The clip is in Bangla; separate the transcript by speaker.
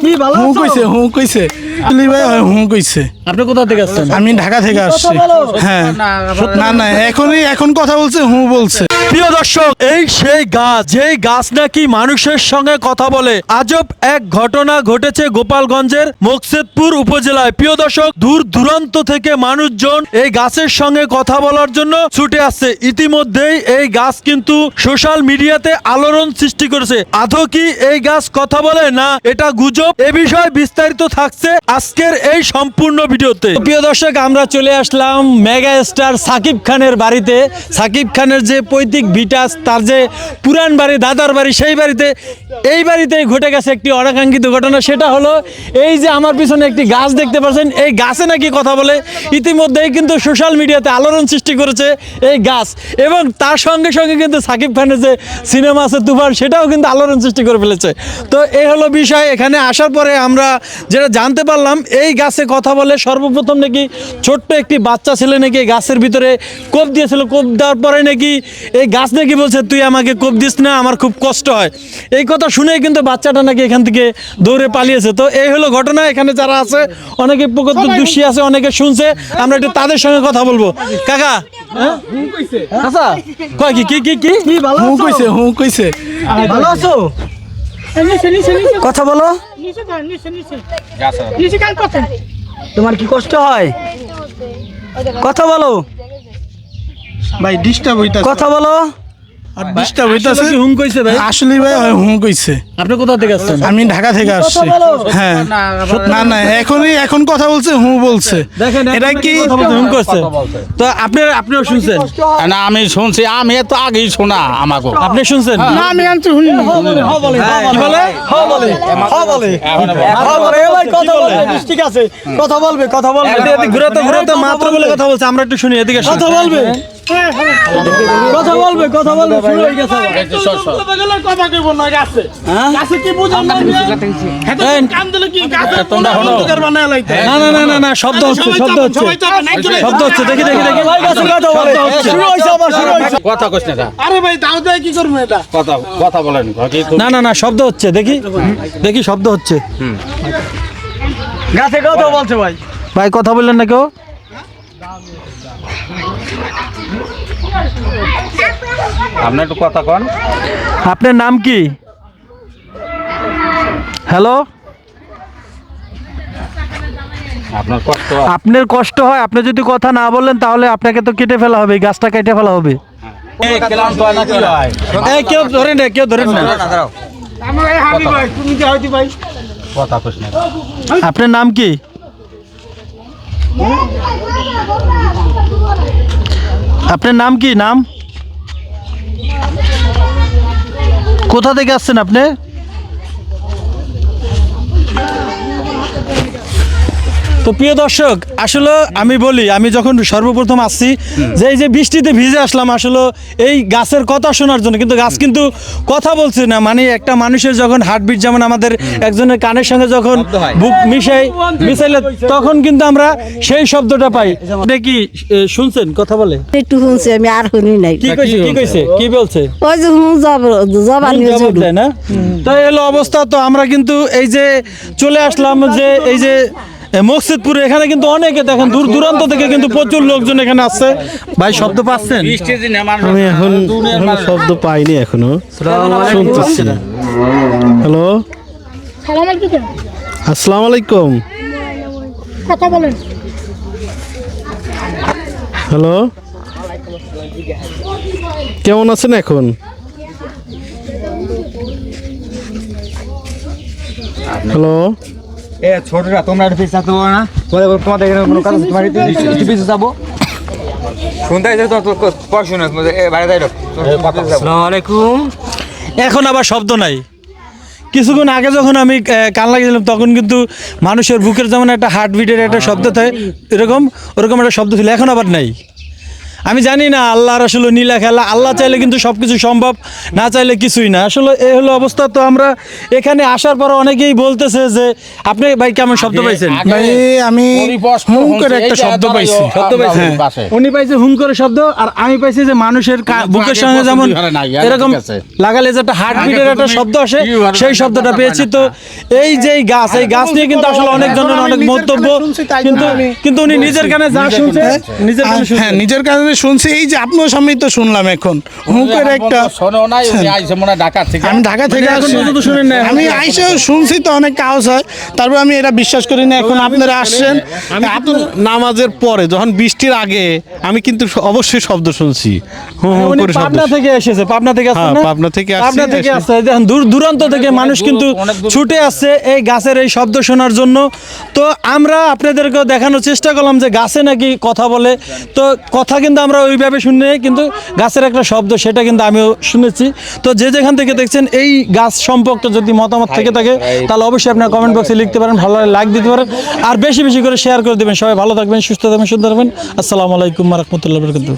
Speaker 1: কি ভালো
Speaker 2: হু? কইছে হু কইছে। আসলে ভাই হু কইছে।
Speaker 3: আপনি কোথা থেকে আসছেন?
Speaker 2: আমি ঢাকা থেকে আসছি। হ্যাঁ। না না। এখনই এখন কথা বলছে হু বলছে।
Speaker 3: প্রিয় দর্শক, এই সেই গাছ, যেই গাছ নাকি মানুষের সঙ্গে কথা বলে। আজব এক ঘটনা ঘটেছে গোপালগঞ্জের মকসেদপুর উপজেলায়। প্রিয় দর্শক, দূর দূরান্ত থেকে মানুষজন এই গাছের সঙ্গে কথা বলার জন্য ছুটে আসছে। ইতিমধ্যেই এই গাছ কিন্তু সোশ্যাল মিডিয়াতে আলোড়ন সৃষ্টি করেছে। আদৌ কি এই গাছ কথা বলে? না, এটা গুজব। এ বিষয়ে বিস্তারিত থাকছে আজকের এই সম্পূর্ণ ভিডিওতে। প্রিয় দর্শক, আমরা চলে আসলাম মেগা স্টার সাকিব খানের বাড়িতে। সাকিব খানের যে পৈতৃক ভিটাস তার যে পুরান বাড়ি, দাদার বাড়ি, সেই বাড়িতে, এই বাড়িতেই ঘটে গেছে একটি অনাকাঙ্ক্ষিত ঘটনা। সেটা হলো, এই যে আমার পিছনে একটি গাছ দেখতে পাচ্ছেন, এই গাছে নাকি কথা বলে, ইতিমধ্যেই কিন্তু সোশ্যাল মিডিয়াতে আলোড়ন সৃষ্টি করেছে এই গাছ। এবং তার সঙ্গে সঙ্গে কিন্তু সাকিব খানের যে সিনেমা আছে তুফান, সেটাও কিন্তু আলোড়ন সৃষ্টি করে ফেলেছে। তো এই হলো বিষয়, এখানে আসার পরে আমরা যেটা জানতে পারলাম, এই গাছে কথা বলে সর্বপ্রথম নাকি ছোট্ট একটি বাচ্চা ছেলে নাকি গাছের ভিতরে কোপ দিয়েছিল। কোপ দেওয়ার পরে নাকি এই গাছ নাকি বলছে তুই আমাকে কোপ দিস না আমার খুব কষ্ট হয়। এই কথা শুনেই কিন্তু বাচ্চাটা নাকি এখান থেকে দৌড়ে পালিয়েছে। তো এই হলো ঘটনা এখানে যারা আছে অনেকে প্রকৃতদর্শী আছে অনেকে শুনছে আমরা একটু তাদের সঙ্গে কথা বলব। কাকা হ্যাঁ? আচ্ছা কয় কি কি কি
Speaker 1: ভালো
Speaker 2: কইছে হু কইছে।
Speaker 1: ভালো আছো? কথা বলো। তোমার কি কষ্ট হয়? কথা বলো।
Speaker 2: ভাই ডিস্টার্ব হইতাছে।
Speaker 1: কথা বলো।
Speaker 2: আর ডিস্টার্ব হইতাছে।
Speaker 3: আসলে হুম কইছে ভাই?
Speaker 2: আসলে ভাই হয় হু কইছে
Speaker 3: আপনি কোথা থেকে আসছেন?
Speaker 2: আমি ঢাকা থেকে আসছি। হ্যাঁ। না না এখনই এখন কথা বলছে হু বলছে। এটা কি
Speaker 3: হুম করছে তো আপনি আপনিও শুনছেন?
Speaker 4: না আমি শুনছি আমি তো আগেই শোনা আমাকে
Speaker 3: আপনি শুনছেন?
Speaker 5: না আমি আনছি শুনি না
Speaker 3: কি বলে?
Speaker 1: হ বলে। হ বলে। হ বলে। ভাই কথা বলবে ঠিক আছে। কথা বলবে কথা বলবে।
Speaker 3: মাত্র বলে কথা বলছে আমরা একটু শুনি এদিকে
Speaker 1: কথা বলবে। কথা বলবে কথা বলবে শুরু হয়ে গেছে
Speaker 5: কথা কইব না গাছে।
Speaker 1: হ্যাঁ?
Speaker 5: গাছে কি বুঝান না কান দিলে কি গাছে
Speaker 3: তোমরা হলো।
Speaker 5: লাইতে?
Speaker 3: না না না না না শব্দ হচ্ছে শব্দ হচ্ছে। শব্দ দেখি দেখি দেখি।
Speaker 1: ভাই কাছে কথা বলে শুরু হয়েছে আবার শুরু হয়েছে।
Speaker 4: কথা কইস না
Speaker 5: আরে ভাই দাও দেয় কি করব এটা?
Speaker 4: কথা কথা বলেন
Speaker 3: না না না শব্দ হচ্ছে দেখি। দেখি শব্দ হচ্ছে।
Speaker 1: গাছে কথা বলছে ভাই।
Speaker 3: ভাই কথা বললেন না কেউ?
Speaker 4: আপনি একটু কথা কন।
Speaker 3: আপনার নাম কি? হ্যালো
Speaker 4: আপনার কষ্ট
Speaker 3: আপনার কষ্ট হয় আপনি যদি কথা না বললেন তাহলে আপনাকে তো কেটে ফেলা হবে গাছটা কেটে ফেলা হবে।
Speaker 4: হয়। হয়
Speaker 3: কেউ ধরেন না কেউ ধরেন না
Speaker 5: আমার এই হাবি ভাই তুমি যে হইতি ভাই
Speaker 4: কথা কইস না।
Speaker 3: আপনার নাম কি? আপনার নাম কি? নাম? কোথা থেকে আসছেন আপনি? তো প্রিয় দর্শক আসলে আমি বলি আমি যখন সর্বপ্রথম আসছি যে এই যে বৃষ্টিতে ভিজে আসলাম আসলে এই গাছের কথা শোনার জন্য কিন্তু গাছ কিন্তু কথা বলছে না। মানে একটা মানুষের যখন হার্টবিট যেমন আমাদের একজনের কানের সঙ্গে যখন বুক মিশাই মিশাইলে তখন কিন্তু আমরা সেই শব্দটা পাই। এটা কি শুনছেন? কথা বলে?
Speaker 6: একটু শুনছি আমি আর শুনি নাই।
Speaker 3: কি কইছে কি কইছে? কি বলছে?
Speaker 6: ওই যে হুঁ জব জবানি
Speaker 3: না? তো এই হলো অবস্থা তো আমরা কিন্তু এই যে চলে আসলাম যে এই যে মকসিদপুরে এখানে কিন্তু অনেকে দেখেন দূর দূরান্ত থেকে কিন্তু প্রচুর লোকজন এখানে আসছে। ভাই শব্দ পাচ্ছেন?
Speaker 2: আমি এখন শব্দ পাইনি এখনও। শুনতেছি। হ্যালো। আসসালামু আলাইকুম।
Speaker 5: কথা বলেন।
Speaker 2: হ্যালো। কেমন আছেন এখন? হ্যালো।
Speaker 7: এ ছোটরা তোমরা একটু পিছিয়ে থাকতে পারো না। তোমাদের তোমাদের এখানে কোনো কাজ তোমার একটু পিছিয়ে যাব শুনতে তো পড়াশোনা বাইরে যাই আসসালামু আলাইকুম।
Speaker 3: এখন আবার শব্দ নাই। কিছুক্ষণ আগে যখন আমি কান লাগিয়েছিলাম তখন কিন্তু মানুষের বুকের যেমন একটা হার্টবিটের একটা শব্দ থাকে এরকম ওরকম একটা শব্দ ছিল। এখন আবার নাই। আমি জানি না আল্লাহর আসলে নীলা খেলা। আল্লাহ চাইলে কিন্তু সব কিছু সম্ভব না চাইলে কিছুই না। আসলে এই হলো অবস্থা তো আমরা এখানে আসার পর অনেকেই বলতেছে যে আপনি ভাই কেমন শব্দ পাইছেন?
Speaker 2: ভাই আমি হুম করে একটা শব্দ পাইছি।
Speaker 3: শব্দ পাইছেন? উনি পাইছে হুম করে শব্দ আর আমি পাইছি যে মানুষের বুকের সঙ্গে যেমন এরকম লাগালে যে একটা হার্টবিটের একটা শব্দ আসে সেই শব্দটা পেয়েছি তো। এই যে গাছ এই গাছ নিয়ে কিন্তু আসলে অনেক জনের অনেক মন্তব্য কিন্তু কিন্তু উনি নিজের কানে যা শুনছে নিজের কানে
Speaker 2: হ্যাঁ নিজের কারণে শুনছি এই যে আপনার সামনেই তো শুনলাম এখন। হুঁকের একটা
Speaker 4: শোনো আইসে মনে ঢাকা থেকে।
Speaker 2: আমি ঢাকা থেকে
Speaker 3: শুনেন না
Speaker 2: আমি আইসেও শুনছি তো অনেক কাজ হয়। তারপর আমি এটা বিশ্বাস করি না এখন আপনারা আসছেন।
Speaker 8: নামাজের পরে যখন বৃষ্টির আগে আমি কিন্তু অবশ্যই শব্দ শুনছি। হু হু
Speaker 3: উনি
Speaker 8: করে শব্দ
Speaker 3: পাবনা থেকে এসেছে পাবনা থেকে আসছে
Speaker 8: হ্যাঁ,
Speaker 3: না?
Speaker 8: পাবনা থেকে আসছি,
Speaker 3: পাবনা থেকে আসছে। দেখেন দূর দূরান্ত থেকে মানুষ কিন্তু ছুটে আসছে এই গাছের এই শব্দ শোনার জন্য। তো আমরা আপনাদেরকে দেখানোর চেষ্টা করলাম যে গাছে নাকি কথা বলে। তো কথা কিন্তু আমরা ওইভাবে শুনে কিন্তু গাছের একটা শব্দ, সেটা কিন্তু আমিও শুনেছি। তো যে যেখান থেকে দেখছেন, এই গাছ সম্পর্কে যদি মতামত থেকে থাকে, তাহলে অবশ্যই আপনার কমেন্ট বক্সে লিখতে পারেন, ভালো লাইক দিতে পারেন। আর বেশি বেশি করে শেয়ার করে দেবেন। সবাই ভালো থাকবেন, সুস্থ থাকবেন, সুন্দর থাকবেন। আসসালামু আলাইকুম রহমতুল্লাহ বরকাতুহ।